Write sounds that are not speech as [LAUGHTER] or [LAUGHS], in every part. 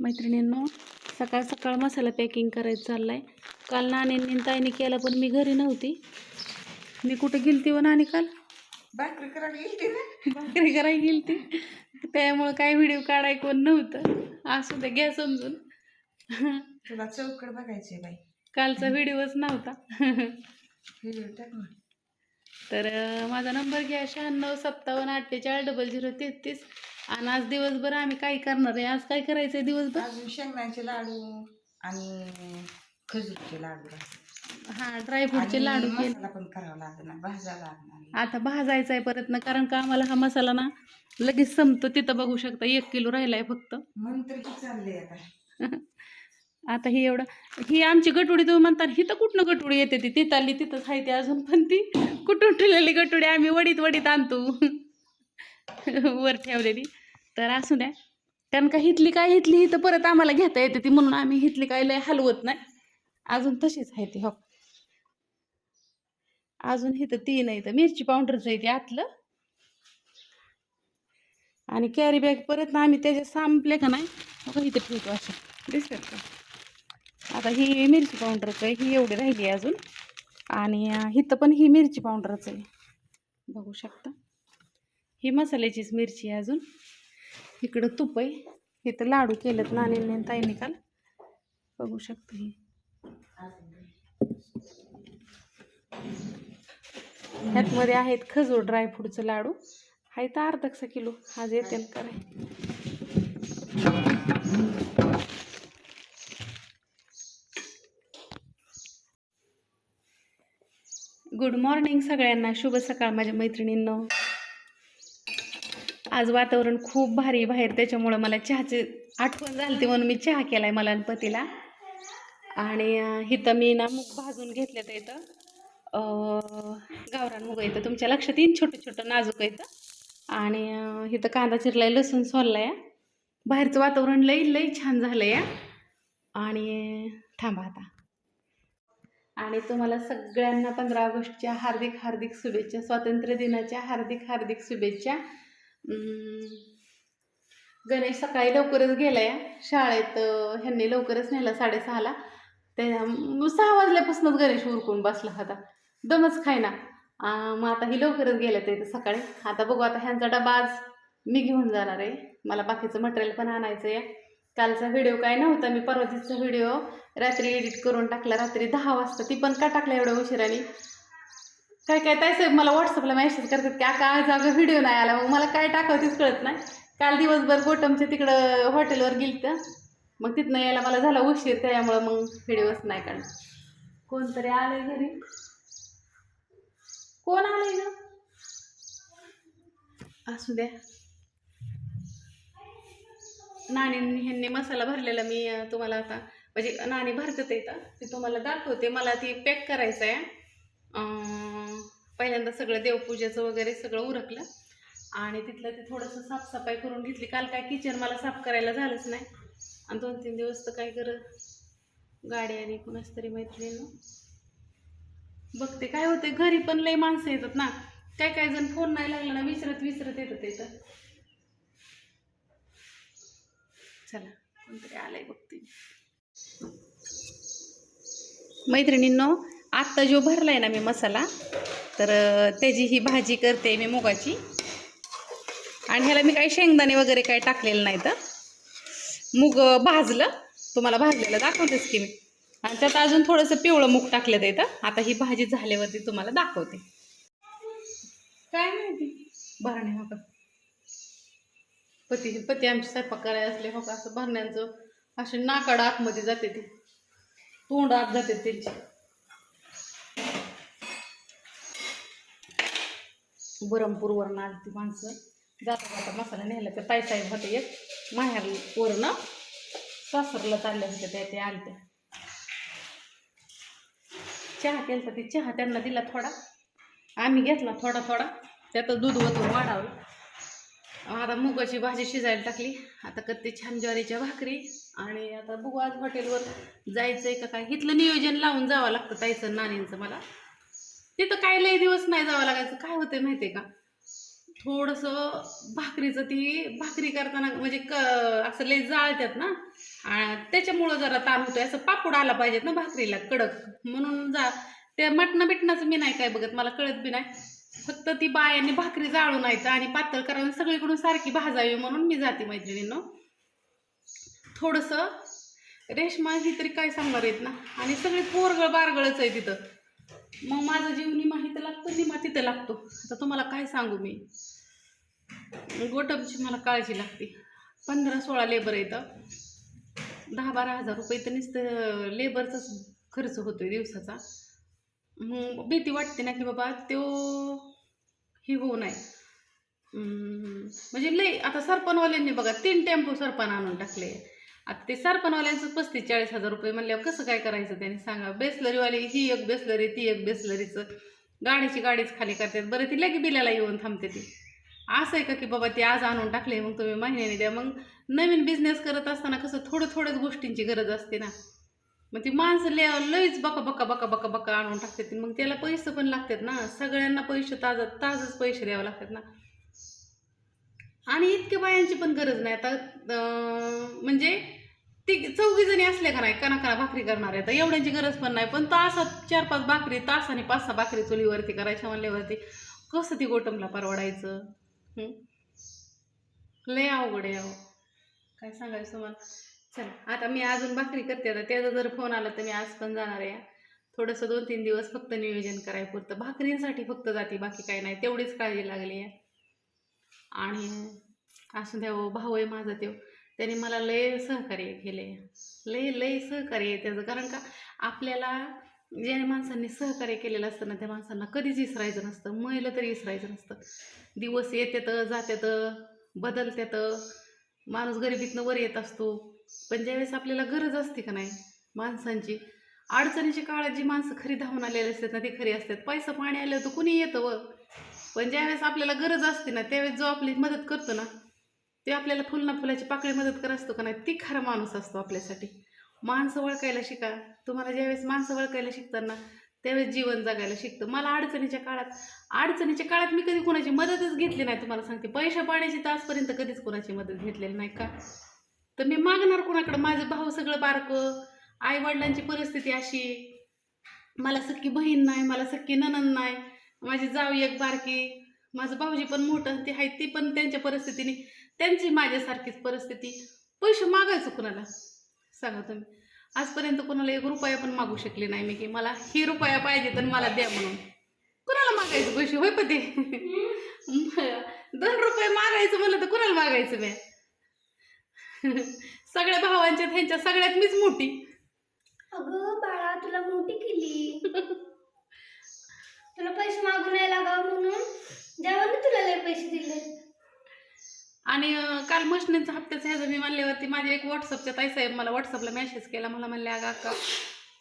मैत्रिणींनो सकाळ सकाळ मसाला पॅकिंग करायचं चाललाय. काल नाणींनी ताईने केला पण मी घरी नव्हती. मी कुठे गेलती व नाणी काल? भाकरी करायला गेलती ना? भाकरी करायला गेलती. त्यामुळं काय व्हिडिओ काढाय कोण नव्हतं. असू दे घ्या समजून. तुला चौकड बघायची बाई. कालचा व्हिडिओच नव्हता. व्हिडिओ टाक ना. तर माझा नंबर घ्या शहाण्णव सत्तावन्न अठ्ठेचाळीस डबल झिरो तेहतीस. आणि आज दिवसभर आम्ही काय करणार आहे? आज काय करायचं आहे दिवसभर? अजून शेंगदाण्याचे लाडू आणि खजूरचे लाडू. हां ड्रायफ्रूटचे आणि लाडू केले. मसाला पण करावा लागणार भाजा लागणार आता भाजायचा आहे परत ना कारण का आम्हाला हा मसाला ना लगेच संपतो तिथं बघू शकता एक किलो राहिलाय फक्त. मंत्र की चाललंय आता? [LAUGHS] आता ही एवढं ही आमची गटुडी तुम्ही म्हणता ही तर कुठनं गटुडी येते ती? तिथं आली तिथंच आहे ती अजून पण ती कुठून ठेवलेली गटुडी आम्ही वडीत वडीत आणतो. [LAUGHS] वर ठेवलेली. तर असू द्या. कारण का हितली काय हितली ही तर परत आम्हाला घेता येते ती म्हणून आम्ही हितली काय लय हलवत नाही. अजून तशीच आहे ती हो. अजून हिथं ती नाही तर मिरची पावडरचं आहे ते आतलं. आणि कॅरी बॅग परत ना आम्ही त्याचे संपले का नाही हो बघा इथं ठेवतो असं दिसतात का? आता ही मिरची पावडरचं आहे ही एवढी राहिली आहे अजून. आणि हिथं इथं पण ही मिरची पावडरच आहे. बघू शकता. ही मसाल्याचीच मिरची आहे अजून. इकडं तूप आहे. इथं लाडू केलेत नाणीने आणि ताईने काल. बघू शकते ही. ह्यातमध्ये आहेत खजूर ड्रायफ्रूटचं लाडू. आहे तर अर्धा किलो? आज येते ना कराय गुड मॉर्निंग सगळ्यांना. शुभ सकाळ माझ्या मैत्रिणींना. आज वातावरण खूप भारी बाहेर त्याच्यामुळं मला चहाची आठवण झाली होती म्हणून मी चहा केला आहे मला पतीला. आणि इथं मी ना मूग भाजून घेतले तर इथं गावरान मुग इथं. तुमच्या लक्षात येईन छोटं छोटं नाजूक इथं. आणि इथं कांदा चिरलाय लसूण सोललाय. बाहेरचं वातावरण लई लई छान झालं या आणि थांबा आता. आणि तुम्हाला सगळ्यांना पंधरा ऑगस्टच्या हार्दिक हार्दिक शुभेच्छा. स्वातंत्र्य दिनाच्या हार्दिक हार्दिक शुभेच्छा. गणेश सकाळी लवकरच गेलाय. शाळेत ह्यांनी लवकरच नेला साडेसहाला. त्या सहा वाजल्यापासूनच गणेश उरकून बसला होता. दमच खायना. ना मग आता ही लवकरच गेल्या ते सकाळी. आता बघू आता ह्यांचा डबा आज मी घेऊन जाणार आहे. मला बाकीचं मटेरियल पण आणायचं आहे कालचा व्हिडिओ काय नव्हता मी परवा दिवसाचा व्हिडिओ रात्री एडिट करून टाकला. रात्री दहा वाजता ती पण का टाकला एवढ्या उशिराने? काय काय ताई मला व्हॉट्सअपला मेसेज करतात की आका आज अगं व्हिडिओ नाही आला. मग मला काय टाकावतीच तेच कळत नाही. काल दिवसभर गोटमच्या तिकडं हॉटेलवर गेली तर मग तिथनं यायला मला झाला उशीर त्यामुळं मग व्हिडिओच नाही काढला. कोणतरी आलंय घरी? कोण आलंय ग? असू द्या. नाणी ह्यांनी मसाला भरलेला मी तुम्हाला आता म्हणजे नाणी भरतात येतं ते तुम्हाला दाखवते. मला ती पॅक करायचं आहे पहिल्यांदा सगळं देवपूजेचं वगैरे सगळं उरकलं. आणि तिथलं ते थोडंसं साफसफाई करून घेतली. काल काय किचन मला साफ करायला झालंच नाही. आणि दोन तीन दिवस तर काय कर गाडी आणि कुणाच तरी मैत्रिणीनं. बघते काय होते. घरी पण लई माणसं येतात ना. काय काय जण फोन नाही लागला ना विसरत विसरत येतात तर चला कोणतरी आलंय बघते मैत्रिणींनो आत्ता जो आहे ना मी मसाला तर त्याची ही भाजी करते मी मुगाची. आणि ह्याला मी काही शेंगदाणे वगैरे काही टाकलेलं नाही तर मूग भाजलं तुम्हाला भाजलेलं दाखवतेच की मी. आणि त्यात अजून थोडंसं पिवळं मूग टाकलं इथं आता ही भाजी झाल्यावरती तुम्हाला दाखवते. काय माहिती? भरणे हो का? पती पती आमचे स्वयंपाक करायला असले हो का? असं भरण्यांचं असे नाकाड आतमध्ये जाते ते. तोंड आत जाते त्यांची. बरमपूरवरून आली ती माणसं. जाता जाता मसाला न्यायला ते ताईसाहेब होते एक. माहेरवरनं सासरला चालल्या होत्या त्या ते आलत्या. चहा केलता ती. चहा त्यांना दिला थोडा. आम्ही घेतला थोडा थोडा. त्यात दूध ओतून वाढावलं आता मुगाची भाजी शिजायला टाकली. आता कत्ते छान ज्वारीच्या भाकरी. आणि आता बघू आज हॉटेलवर जायचं आहे का काय. इथलं नियोजन लावून जावं लागतं ताईचं नानींचं मला. तिथं काय लई दिवस नाही जावं लागायचं. काय होतंय माहितीये का? थोडंसं भाकरीचं ती भाकरी करताना म्हणजे क असं लय जाळतात ना त्याच्यामुळं जरा ताण होतोय. असं पापड आला पाहिजेत ना भाकरीला कडक. म्हणून जा ते मटणं बिटणाचं मी नाही काय बघत मला कळत बी नाही. फक्त ती बायांनी भाकरी जाळून यायचं आणि पातळ करावी सगळीकडून सारखी भाजावी म्हणून मी जाते मैत्रिणींनो. थोडंसं रेशमा ही तरी काय सांगणार आहेत ना? आणि सगळी पोरगळ बारगळच आहे तिथं. मग माझा जीव निमा तिथं लागतो निमा तिथं लागतो. आता तुम्हाला काय सांगू मी? गोटपची मला काळजी लागते. पंधरा सोळा लेबर येतं दहा बारा हजार रुपये तर नुसतं लेबरचाच खर्च होतोय दिवसाचा. मग भीती वाटते ना की बाबा तो ही होऊ नये. म्हणजे लई आता सरपणवाल्यांनी बघा तीन टेम्पो सरपण आणून टाकले. आता ते सरपणवाल्यांचं पस्तीस चाळीस हजार रुपये म्हणल्यावर कसं काय करायचं त्यांनी सांगा? बेसलरीवाली ही एक बेसलरी ती एक बेसलरीचं. गाडीची गाडीच खाली करतात. बरं ती लगे बिलाला येऊन थांबते ती. असं आहे का की बाबा ते आज आणून टाकले मग तुम्ही महिन्याने द्या. मग नवीन बिझनेस करत असताना कसं थोडं थोड्याच गोष्टींची गरज असते ना? मग ती माणसं लय लईच बका बका बका बका बका आणून टाकतात. मग त्याला पैसे पण लागतात ना? सगळ्यांना पैसे ताजा ताजच पैसे द्यावे लागतात ना? आणि इतक्या बायांची पण गरज नाही. आता म्हणजे ती चौघी जणी असल्या का नाही कणा कणा भाकरी करणार आहे तर एवढ्यांची गरज पण नाही. पण तासात चार पाच भाकरी तासाने पाच सहा भाकरी चुलीवरती करायच्या म्हणल्यावरती कसं ती गोटमला परवडायचं? लय अवघड आहे अहो. काय सांगायचं तुम्हाला? चला आता मी अजून भाकरी करते. आता त्याचा जर फोन आला तर मी आज पण जाणार आहे. थोडंसं दोन तीन दिवस फक्त नियोजन कराय पुरतं भाकरींसाठी फक्त जाते बाकी काही नाही. तेवढीच काळजी लागली आहे. आणि असू द्या भाऊ आहे माझा देव. त्याने मला लय सहकार्य केले लय लय सहकार्य आहे त्याचं. कारण का आपल्याला ज्या माणसांनी सहकार्य केलेलं असतं ना त्या माणसांना कधीच इसरायचं नसतं. महिलं तरी इसरायचं नसतं. दिवस येतात जात्यात बदलत्यात माणूस गरिबीतनं वर येत असतो. पण ज्यावेळेस आपल्याला गरज असते का नाही माणसांची अडचणीच्या काळात जी माणसं खरी धावून आलेली असतात ना ती खरी असतात. पैसा पाणी आलं तर कुणी येतं व? पण ज्यावेळेस आपल्याला गरज असते ना त्यावेळेस जो आपली मदत करतो ना ते आपल्याला फुल ना फुलाची पाकळी मदत करत असतो का नाही ती खरा माणूस असतो आपल्यासाठी. माणसं ओळखायला शिका. तुम्हाला ज्यावेळेस माणसं ओळखायला शिकताना त्यावेळेस जीवन जगायला शिकतं. मला अडचणीच्या काळात अडचणीच्या काळात मी कधी कोणाची मदतच घेतली नाही तुम्हाला सांगते. पैशा पाण्याची तासपर्यंत कधीच कोणाची मदत घेतलेली नाही का? तर मी मागणार कोणाकडं? माझं भाऊ सगळं बारकं आईवडिलांची परिस्थिती अशी. मला सख्खी बहीण नाही मला सख्खी ननन नाही. माझी जाऊ एक बारकी माझं भाऊजी पण मोठं ते आहे ती पण त्यांच्या परिस्थितीने त्यांची माझ्यासारखीच परिस्थिती. पैसे मागायचं कुणाला? सांगा तुम्ही. आजपर्यंत कोणाला एक रुपया पण मागू शकले नाही मी की मला ही रुपया पाहिजे तर मला द्या म्हणून. कुणाला मागायचं पैसे? होय पण ते दोन रुपये मागायचं म्हणलं तर कुणाला मागायचं मी सगळ्या भावांच्यात ह्यांच्या सगळ्यात मीच मोठी. अगं बाळा तुला मोठी केली. [LAUGHS] तुला पैसे मागून नाही लागावं म्हणून? देवाने तुला लय पैसे दिले. आणि अं, काल मशनीचा हप्त्याचा ह्याचं मी मानल्यावरती माझ्या एक व्हॉट्सअपच्या ताईसाहेब मला व्हॉट्सअपला मेसेज केला मला म्हणले अगं अक्का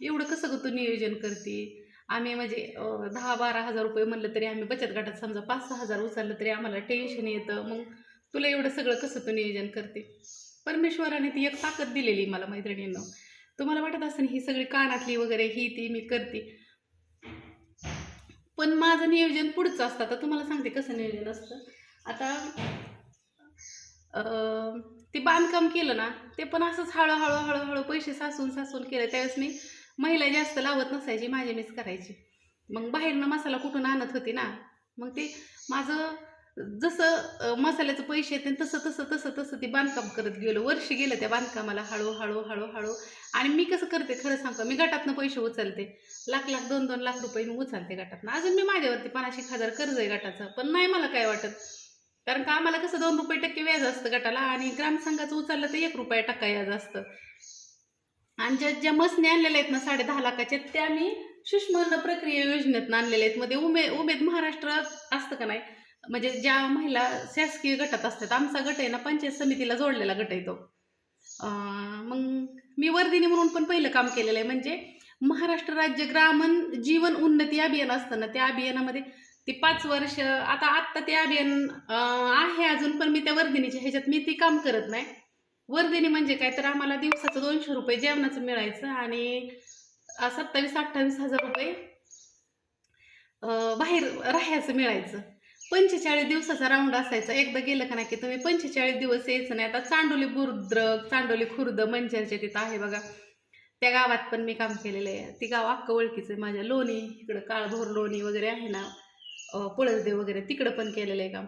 एवढं कसं ग तू नियोजन करते? आम्ही म्हणजे अं, दहा बारा हजार रुपये म्हणलं तरी आम्ही बचत गटात समजा पाच सहा हजार उचललं तरी आम्हाला टेन्शन येतं. मग तुला एवढं सगळं कसं तू नियोजन करते? परमेश्वराने ती एक ताकद दिलेली मला मैत्रिणींना. तुम्हाला वाटत असेल ही सगळी कानातली वगैरे ही ती मी करते. पण माझं नियोजन पुढचं असतं. आता तुम्हाला सांगते कसं नियोजन असतं. आता ते बांधकाम केलं ना ते पण असंच हळूहळू हळूहळू पैसे सासून सासून केलं. त्यावेळेस मी महिला जास्त लावत नसायची माझी मीच करायची. मग बाहेरनं मसाला कुठून आणत होती ना मग ते माझं जसं मसाल्याचं पैसे येते तसं तसं तसं तसं ते बांधकाम करत गेलो. वर्ष गेलं त्या बांधकामाला हळूहळू हळूहळू आणि मी कसं करते खरं सांगतो मी गटातनं पैसे उचलते. लाख लाख दोन दोन लाख रुपये मी उचलते गटातनं. अजून मी माझ्यावरती पन्नास एक हजार कर्ज आहे गटाचं पण नाही मला काय वाटत. कारण का आम्हाला कसं दोन रुपये टक्के व्याज असतं गटाला आणि ग्रामसंघाचं उचललं तर एक रुपया टक्का व्याज असतं. आणि ज्या ज्या मसने आणलेल्या आहेत ना साडे दहा लाखाच्या त्या मी सूक्ष्म प्रक्रिया योजनेतनं आणलेल्या आहेत. मध्ये उमे उमेद महाराष्ट्रात असतं का नाही? म्हणजे ज्या महिला शासकीय गटात असतात आमचा गट आहे ना पंचायत समितीला जोडलेला गट आहे तो. मग मी वर्धिनी म्हणून पण पहिलं काम केलेलं आहे. म्हणजे महाराष्ट्र राज्य ग्रामण जीवन उन्नती अभियान असतं ना त्या अभियानामध्ये ती पाच वर्ष आता आत्ता ते अभियान आहे अजून पण मी त्या वर्धिनीच्या ह्याच्यात मी ती काम करत नाही. वर्धिनी म्हणजे काय? तर आम्हाला दिवसाचं दोनशे रुपये जेवणाचं मिळायचं आणि सत्तावीस अठ्ठावीस हजार रुपये बाहेर राहायचं मिळायचं. पंचेचाळीस दिवसाचा राऊंड असायचा. एकदा गेलं का नाही की तुम्ही पंचेचाळीस दिवस यायचं नाही. आता चांडोली बुर्द्रक चांडोली खुर्द मंचरचे तिथं आहे बघा. त्या गावात पण मी काम केलेलं आहे. ती गाव अख्खं ओळखीचं आहे. माझ्या लोणी इकडं काळभोर लोणी वगैरे आहे ना पुळसदेव पळसदेव वगैरे तिकडं पण केलेलं आहे काम.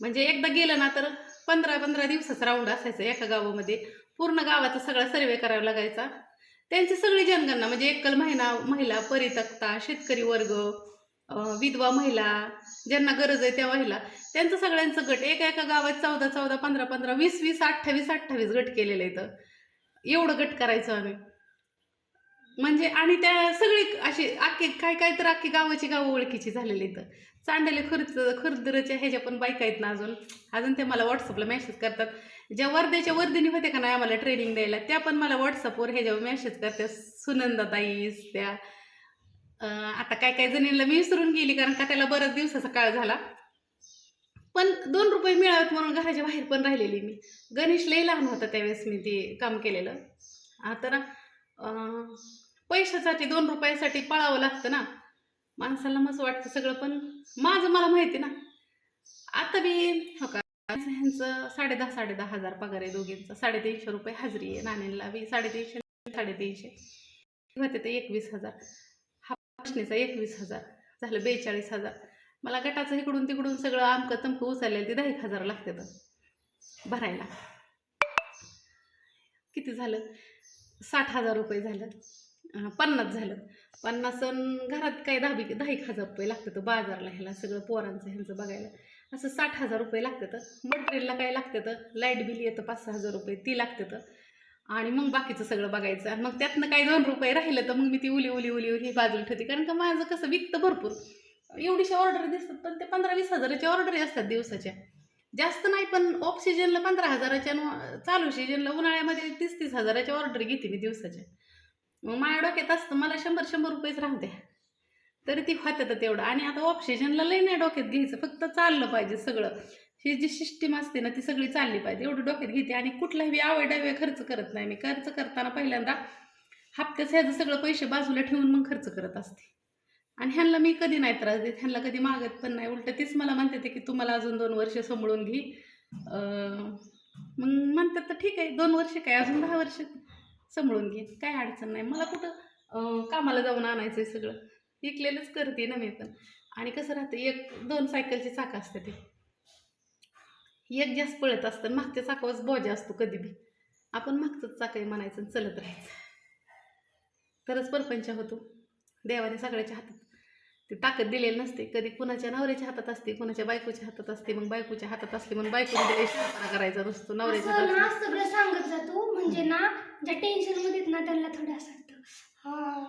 म्हणजे एकदा गेलं ना तर पंधरा पंधरा दिवसाचा राऊंड असायचा एका गावामध्ये. पूर्ण गावाचा सगळा सर्वे करावा लागायचा. त्यांची सगळी जनगणना म्हणजे एकल महिना महिला परितक्ता शेतकरी वर्ग विधवा महिला ज्यांना गरज आहे त्या महिला त्यांचं सगळ्यांचं गट एका एका गावात चौदा चौदा पंधरा पंधरा वीस वीस अठ्ठावीस अठ्ठावीस गट केलेले इथं एवढं गट करायचो आम्ही. म्हणजे आणि त्या सगळी अशी अख्खी काय काय तर अख्खी गावाची गावं ओळखीची झालेली इथं चांडले खुर्द खुर्दरच्या ह्याच्या पण बायका आहेत ना अजून. अजून ते मला व्हॉट्सअपला मेसेज करतात. ज्या वर्ध्याच्या वर्धिनी होते का नाही आम्हाला ट्रेनिंग द्यायला त्या पण मला व्हॉट्सअपवर ह्याच्यावर मेसेज करतात. सुनंदाताईस त्या. आता काय काय जणींना मी विसरून गेली कारण का त्याला बऱ्याच दिवसाचा काळ झाला. पण दोन रुपये मिळावेत म्हणून घराच्या बाहेर पण राहिलेली मी. गणेश लई लहान होता त्यावेळेस मी ते काम केलेलं. आता ना पैशासाठी दोन रुपयासाठी पळावं लागतं ना. माणसाला मस्त वाटतं सगळं पण माझं मला माहिती ना. आता बी हो का ह्यांचं साडे दहा साडे दहा हजार पगार आहे दोघींचा. साडेतीनशे रुपये हजरी आहे. नाण्यांना बी साडेतीनशे साडेतीनशे. होते ते एकवीस हजार. प्रश्नेचा एकवीस हजार झालं बेचाळीस हजार. मला गटाचं इकडून तिकडून सगळं आमकं तमकं उचललेलं ते दहा एक हजार लागते तर भरायला. किती झालं? साठ हजार रुपये झालं. पन्नास झालं. पन्नास घरात काय दहा बी दहा एक हजार रुपये लागतं तर बाजारला ह्याला सगळं पोरांचं ह्यांचं बघायला. असं साठ हजार रुपये लागतं तर मटेरियलला काय लागतं तर लाइट बिल येतं पाच सहा हजार रुपये ती लागतं तर आणि मग बाकीचं सगळं बघायचं. आणि मग त्यातनं काही दोन रुपये राहिलं तर मग मी ती उली उली उली उली बाजूला ठेवते. कारण का माझं कसं विकतं भरपूर. एवढीशा ऑर्डर दिसतात पण ते पंधरा वीस हजाराच्या ऑर्डरी असतात दिवसाच्या. जास्त नाही पण ऑफ सीजनला पंधरा हजाराच्या चालू सीजनला उन्हाळ्यामध्ये तीस तीस हजाराच्या ऑर्डर घेते मी दिवसाच्या. मग माझ्या डोक्यात असतं मला शंभर शंभर रुपयेच राहू द्या. तरी ती होत्यात तेवढं. आणि आता ऑक्सिजनला लई नाही डोक्यात घ्यायचं फक्त चाललं पाहिजे सगळं. ही जी सिस्टीम असते ना ती सगळी चालली पाहिजे. एवढं डोक्यात घेते आणि कुठलाही आवेडावे खर्च करत नाही. मी खर्च करताना पहिल्यांदा हप्त्याचं ह्याचं सगळं पैसे बाजूला ठेवून मग खर्च करत असते. आणि ह्यांना मी कधी नाही त्रास देत. ह्यांना कधी मागत पण नाही. उलट तीच मला म्हणते ते की तुम्हाला अजून दोन वर्ष सांभाळून घे. मग म्हणतात तर ठीक आहे. दोन वर्ष काय? अजून दहा वर्ष सांभाळून घे. काय अडचण नाही. मला कुठं कामाला जाऊन आणायचं आहे सगळं. विकलेलंच करते ना मी पण. आणि कसं राहतं एक दोन सायकलची चाकं असते ते. एक जास्त पळत असतं मागच्या चाकावरच बोजा असतो कधी बी. आपण मागचंच चाक आहे म्हणायचं आणि चलत राहायचं. तरच परपंच होतो. देवाने सगळ्याच्या हातात ती ताकद दिलेली नसते. कधी कुणाच्या नवऱ्याच्या हातात असते कुणाच्या बायकोच्या हातात असते मग बायकोच्या हातात असते मग बायकोने शांतपणा करायचा नसतो नवऱ्याच्या सगळं सांगत जातो. म्हणजे ना ज्या टेन्शनमध्ये ना त्यांना थोडं असं वाटतं. हा.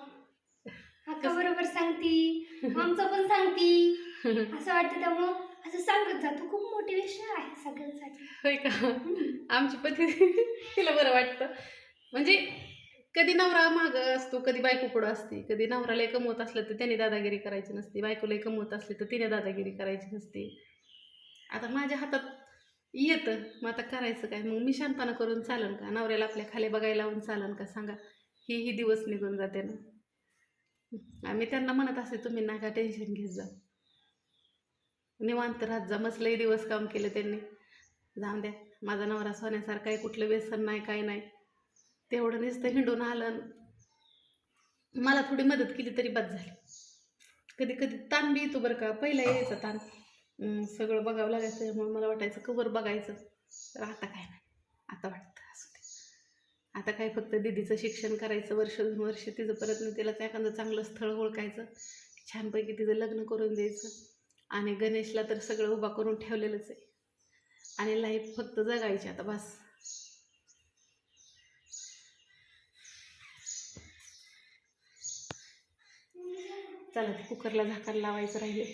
बरोबर सांगती. आमचं पण सांगती. [LAUGHS] असं वाटतं त्यामुळं असं सांगत जातो खूप मोटिवेशन आहे सगळ्यांसाठी. होय का? आमची पती तिला बरं वाटतं. म्हणजे कधी नवरा माग असतो कधी बायको पुढं असते. कधी नवरा लय कमवत असलं तर त्याने दादागिरी करायची नसते. बायको लय कमवत असली तर तिने दादागिरी करायची नसते. आता माझ्या हातात येतं मग आता करायचं काय? मग मी शांतपणा करून चालन का? नवऱ्याला आपल्या खाली बघायला लावून चालन का? सांगा ही ही दिवस निघून जाते ना. आम्ही त्यांना म्हणत असते तुम्ही नका टेन्शन घेत जा. निवांत राहत जा मस्त लई दिवस काम केलं त्यांनी. जाऊन द्या माझा नवरा सोन्यासारखा आहे कुठलं व्यसन नाही काय नाही. तेवढं नुसतं हिंडून आलं. मला थोडी मदत केली तरी बस झाली. कधी कधी ताण बी येतो बरं का पहिला यायचा ताण. सगळं बघावं लागायचं त्यामुळे मला वाटायचं कवर बघायचं. तर आता काय नाही आता वाटतं असू दे. आता काय फक्त दिदीचं शिक्षण करायचं वर्ष दोन वर्ष तिचं परत नाही तिला एखादं चांगलं स्थळ ओळखायचं. छानपैकी तिचं लग्न करून द्यायचं. आणि गणेशला तर सगळं उभा करून ठेवलेलंच आहे. आणि लाईफ फक्त जगायची आता बस. चला कुकरला झाकण लावायचं राहिले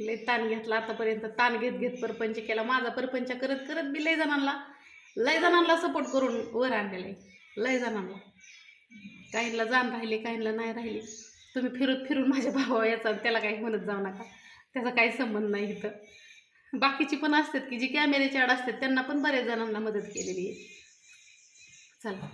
लय ताण घेतला आतापर्यंत. ताण घेत घेत परपंच केला. माझा परपंच करत करत बी लय जणांना लय जणांना सपोर्ट करून वर आणलेला आहे. लय जणांना. काहींना जाण राहिले काहींना नाही राहिली. तुम्ही फिरत फिरून माझ्या भावा याचा त्याला काही म्हणत जाऊ नका. त्याचा काही संबंध नाही इथं. बाकीची पण असतात की जी कॅमेऱ्याच्या आड असतात त्यांना पण बऱ्याच जणांना मदत केलेली आहे. चला.